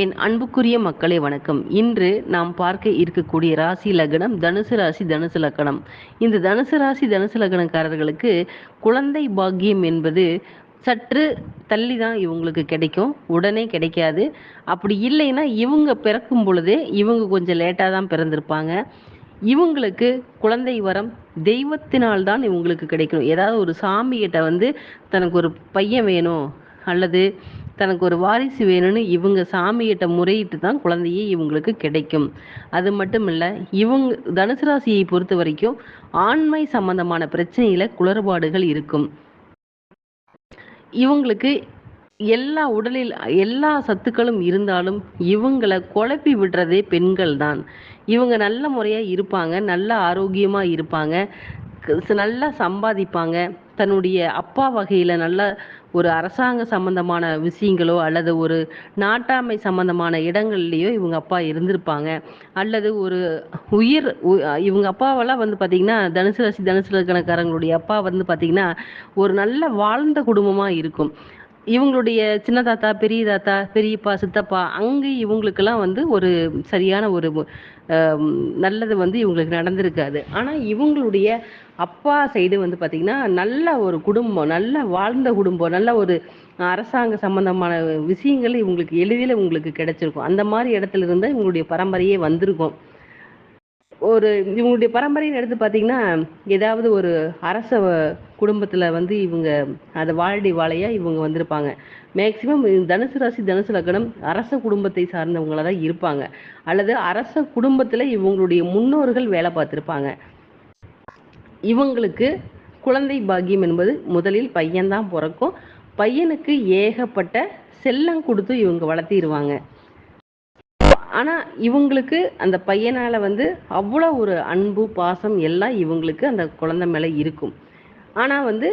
என் அன்புக்குரிய மக்களே வணக்கம். இன்று நாம் பார்க்க இருக்கக்கூடிய ராசி லக்னம் தனுசு ராசி தனுசு லக்னம் இந்த தனுசு ராசி தனுசு லக்னக்காரர்களுக்கு குழந்தை பாக்கியம் என்பது சற்று தள்ளி தான் இவங்களுக்கு கிடைக்கும். உடனே கிடைக்காது. அப்படி இல்லைன்னா இவங்க பிறக்கும் பொழுதே இவங்க கொஞ்சம் லேட்டாக தான் பிறந்திருப்பாங்க. இவங்களுக்கு குழந்தை வரம் தெய்வத்தினால் தான் இவங்களுக்கு கிடைக்கணும். ஏதாவது ஒரு சாமிகிட்ட வந்து தனக்கு ஒரு பையன் வேணும் அல்லது தனக்கு ஒரு வாரிசு வேணும்னு இவங்க சாமிகிட்ட முறையிட்டு தான் குழந்தையே இவங்களுக்கு கிடைக்கும். அது மட்டும் இல்லை இவங்க தனுசு ராசியை பொறுத்த வரைக்கும் ஆண்மை சம்பந்தமான பிரச்சனையில குளறுபாடுகள் இருக்கும். இவங்களுக்கு எல்லா உடலில் எல்லா சத்துக்களும் இருந்தாலும் இவங்களை குழப்பி விடுறதே பெண்கள் தான். இவங்க நல்ல முறையாக இருப்பாங்க நல்ல ஆரோக்கியமாக இருப்பாங்க நல்லா சம்பாதிப்பாங்க. தன்னுடைய அப்பா வகையில் நல்ல ஒரு அரசாங்க சம்பந்தமான விஷயங்களோ அல்லது ஒரு நாட்டாமை சம்பந்தமான இடங்கள்லையோ இவங்க அப்பா இருந்திருப்பாங்க. அல்லது ஒரு உயிர் இவங்க அப்பாவெல்லாம் வந்து பார்த்திங்கன்னா தனுசு ராசி தனுசு லக்கணக்காரங்களுடைய அப்பா வந்து பார்த்திங்கன்னா ஒரு நல்ல வாழ்ந்த குடும்பமாக இருக்கும். இவங்களுடைய சின்ன தாத்தா பெரிய தாத்தா பெரியப்பா சித்தப்பா அங்கே இவங்களுக்கெல்லாம் வந்து ஒரு சரியான ஒரு நல்லது வந்து இவங்களுக்கு நடந்திருக்காது. ஆனால் இவங்களுடைய அப்பா சைடு வந்து பார்த்திங்கன்னா நல்ல ஒரு குடும்பம் நல்ல வாழ்ந்த குடும்பம் நல்ல ஒரு அரசாங்க சம்பந்தமான விஷயங்கள் இவங்களுக்கு எளிதில் உங்களுக்கு கிடைச்சிருக்கும். அந்த மாதிரி இடத்துல இருந்தால் இவங்களுடைய பரம்பரையே வந்திருக்கும். ஒரு இவங்களுடைய பரம்பரைன்னு எடுத்து பார்த்தீங்கன்னா ஏதாவது ஒரு அரச குடும்பத்தில் வந்து இவங்க அதை வாழடி வாழையாக இவங்க வந்திருப்பாங்க. மேக்சிமம் தனுசு ராசி தனுசு லக்னம் அரச குடும்பத்தை சார்ந்தவங்களாக தான் இருப்பாங்க. அல்லது அரச குடும்பத்தில் இவங்களுடைய முன்னோர்கள் வேலை பார்த்துருப்பாங்க. இவங்களுக்கு குழந்தை பாக்கியம் என்பது முதலில் பையன்தான் பிறக்கும். பையனுக்கு ஏகப்பட்ட செல்லம் கொடுத்து இவங்க வளர்த்திடுவாங்க ஆனால் இவங்களுக்கு அந்த பையனால் வந்து அவ்வளோ ஒரு அன்பு பாசம் எல்லாம் இவங்களுக்கு அந்த குழந்தை மேலே இருக்கும். ஆனால் வந்து